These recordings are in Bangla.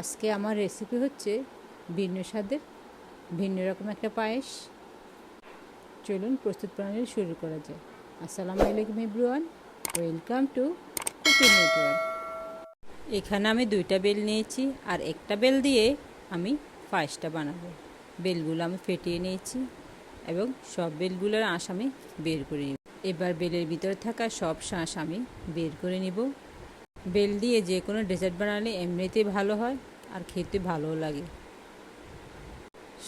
আজকে আমার রেসিপি হচ্ছে ভিন্ন স্বাদের, ভিন্ন রকম একটা পায়েস। চলুন প্রস্তুত প্রণালী শুরু করা যায় আসসালামু আলাইকুম everyone welcome to cooking network এখানে আমি দুইটা বেল নিয়েছি আর একটা বেল দিয়ে আমি পায়েসটা বানাবো। বেলগুলো আমি ফেটিয়ে নিয়েছি এবং সব বেলগুলোর আঁশ আমি বের করে নিব। এবার বেলের ভিতরে থাকা সব শাঁস আমি বের করে নিব। বেল দিয়ে যে কোনো ডেজার্ট বানালে এমনিতেই ভালো হয় আর খেতে ভালোও লাগে।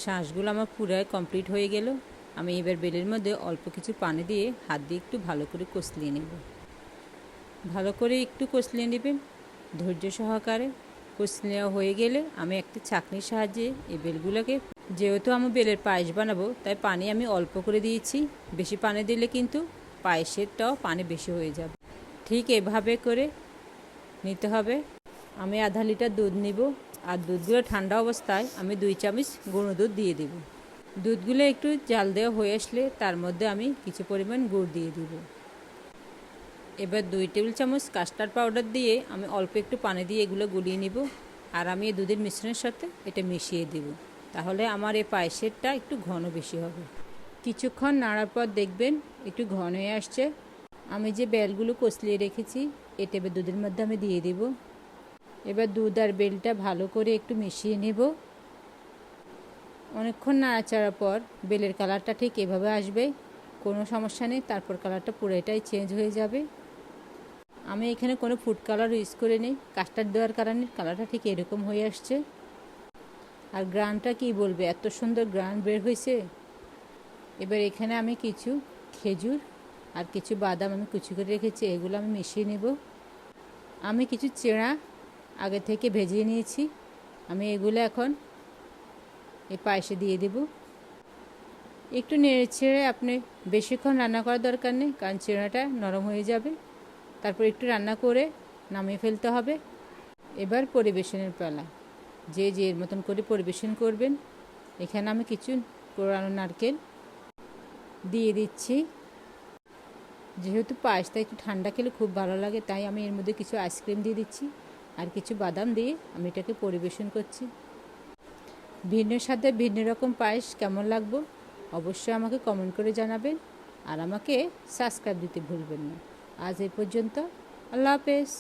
শ্বাসগুলো আমার পুরাই কমপ্লিট হয়ে গেল। আমি এবার বেলের মধ্যে অল্প কিছু পানি দিয়ে হাত দিয়ে একটু ভালো করে কষলিয়ে নেব। ভালো করে একটু কষলিয়ে নেবেন, ধৈর্য সহকারে। কষলিয়া হয়ে গেলে আমি একটা ছাঁকনির সাহায্যে এই বেলগুলোকে, যেহেতু আমি বেলের পায়েস বানাবো, তাই পানি আমি অল্প করে দিয়েছি। বেশি পানি দিলে কিন্তু পায়েসেরটাও পানি বেশি হয়ে যাবে। ঠিক এভাবে করে নিতে হবে। আমি আধা লিটার দুধ নিব। আর দুধগুলো ঠান্ডা অবস্থায় আমি দুই চামচ গুঁড়ো দুধ দিয়ে দেব। দুধগুলো একটু জাল দেওয়া হয়ে আসলে তার মধ্যে আমি কিছু পরিমাণ গুড় দিয়ে দিব। এবার দুই টেবিল চামচ কাস্টার্ড পাউডার দিয়ে আমি অল্প একটু পানি দিয়ে এগুলো গুলিয়ে নিব। আর আমি এই দুধের মিশ্রণের সাথে এটা মিশিয়ে দেব। তাহলে আমার এই পায়েসেরটা একটু ঘন বেশি হবে। কিছুক্ষণ নাড়ার পর দেখবেন একটু ঘন হয়ে আসছে। আমি যে বেলগুলো কষলিয়ে রেখেছি এটা এবার দুধের মধ্যে আমি দিয়ে দিব। এবার দুধ আর বেলটা ভালো করে একটু মিশিয়ে নেব। অনেকক্ষণ নাড়াচাড়ার পর বেলের কালারটা ঠিক এভাবে আসবে, কোনো সমস্যা নেই, তারপর কালারটা পুরোটাই চেঞ্জ হয়ে যাবে। আমি এখানে কোনো ফুড কালার ইউজ করে নিই কাস্টার্ড দেওয়ার কারণে কালারটা ঠিক এরকম হয়ে আসছে। আর গ্রানটা কি বলবে, এত সুন্দর গ্রান বের হয়েছে। এবার এখানে আমি কিছু খেজুর আর কিছু বাদাম আমি কুচি করে রেখেছি, এগুলো আমি মিশিয়ে নেব। আমি কিছু চেড়া আগে থেকে ভেজিয়ে নিয়েছি। আমি এগুলো এখন এই পায়েসে দিয়ে দেব। একটু নেড়ে ছেড়ে আপনি বেশিক্ষণ রান্না করার দরকার নেই, কারণ চেড়াটা নরম হয়ে যাবে। তারপর একটু রান্না করে নামিয়ে ফেলতে হবে। এবার পরিবেশনের পালা। যে যে এর মতন করে পরিবেশন করবেন। এখানে আমি কিছু পুরানো নারকেল দিয়ে দিচ্ছি। যেহেতু পায়েসটা একটু ঠান্ডা খেলে খুব ভালো লাগে, তাই আমি এর মধ্যে কিছু আইসক্রিম দিয়ে দিচ্ছি আর কিছু বাদাম দিয়ে আমি এটাকে পরিবেশন করছি। ভিন্ন স্বাদে ভিন্ন রকম পায়েস কেমন লাগবো অবশ্যই আমাকে কমেন্ট করে জানাবেন আর আমাকে সাবস্ক্রাইব দিতে ভুলবেন না। আজ এই পর্যন্ত, আল্লাহ হাফেজ।